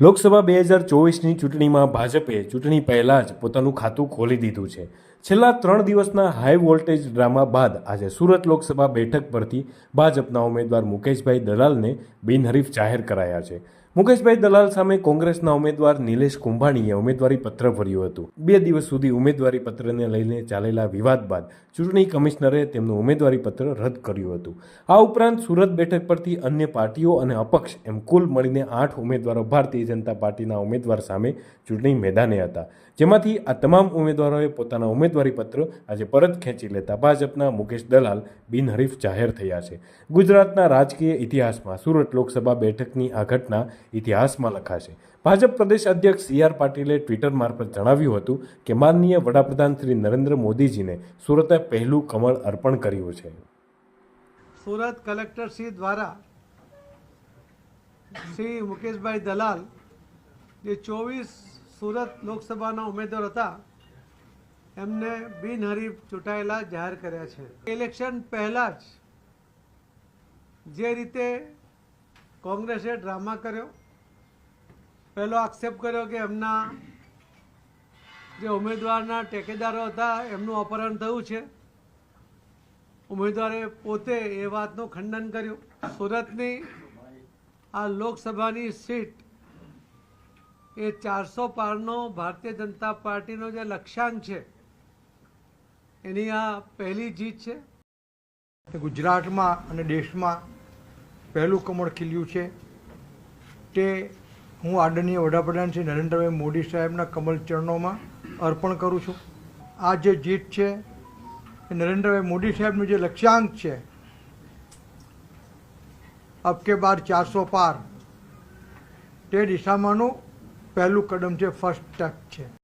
લોકસભા બે હજાર ચોવીસની ચૂંટણીમાં ભાજપે ચૂંટણી પહેલા જ પોતાનું ખાતું ખોલી દીધું છે. છેલ્લા ત્રણ દિવસના હાઈ વોલ્ટેજ ડ્રામા બાદ આજે સુરત લોકસભા બેઠક પરથી ભાજપના ઉમેદવાર મુકેશભાઈ દલાલને બિનહરીફ જાહેર કરાયા છે. મુકેશભાઈ દલાલ સામે કોંગ્રેસના ઉમેદવાર નિલેશ કુંભાણીએ ઉમેદવારી પત્ર ભર્યું હતું. બે દિવસ સુધી ઉમેદવારી પત્રને લઈને ચાલેલા વિવાદ બાદ ચૂંટણી કમિશનરે તેમનું ઉમેદવારી પત્ર રદ કર્યું હતું. આ ઉપરાંત સુરત બેઠક પરથી અન્ય પાર્ટીઓ અને અપક્ષ એમ કુલ મળીને આઠ ઉમેદવારો ભારતીય જનતા પાર્ટીના ઉમેદવાર સામે ચૂંટણી મેદાને હતા. જેમાંથી આ તમામ ઉમેદવારોએ પોતાના ઉમેદવારી પત્ર આજે પરત ખેંચી લેતા ભાજપના મુકેશ દલાલ બિનહરીફ જાહેર થયા છે. ગુજરાતના રાજકીય ઇતિહાસમાં સુરત લોકસભા બેઠકની આ ઘટના ઇતિહાસમાં લખાશે. ભાજપ પ્રદેશ અધ્યક્ષ સી આર પાટીલે ટ્વિટર મારફત જણાવ્યું હતું કે, માનનીય વડાપ્રધાન શ્રી નરેન્દ્ર મોદીજીને સુરતે પહેલું કમળ અર્પણ કર્યું છે. સુરત કલેક્ટર શ્રી દ્વારા શ્રી મુકેશભાઈ દલાલ, જે ચોવીસ સુરત લોકસભાના ઉમેદવાર હતા, એમને બિનહરીફ ચૂંટાયેલા જાહેર કર્યા છે. ઇલેક્શન પહેલાં જ જે રીતે કોંગ્રેસે ડ્રામા કર્યો. પહેલો આક્ષેપ કર્યો કે એમના જે ઉમેદવારના ટેકેદારો હતા, એમનું અપહરણ થયું છે. ઉમેદવારે પોતે એ વાતનું ખંડન કર્યું. સુરતની આ લોકસભાની સીટ એ ચારસો પારનો ભારતીય જનતા પાર્ટીનો જે લક્ષ્યાંક છે, એની આ પહેલી જીત છે. ગુજરાતમાં અને દેશમાં પહેલું કમળ ખીલ્યું છે. તે હું આદરણીય વડાપ્રધાન શ્રી નરેન્દ્રભાઈ મોદી સાહેબના કમલ ચરણોમાં અર્પણ કરું છું. આ જે જીત છે, એ નરેન્દ્રભાઈ મોદી સાહેબનું જે લક્ષ્યાંક છે, અબકે બાર ચારસો પાર, તે દિશામાંનું પહેલું કદમ છે ફર્સ્ટ સ્ટેપ છે.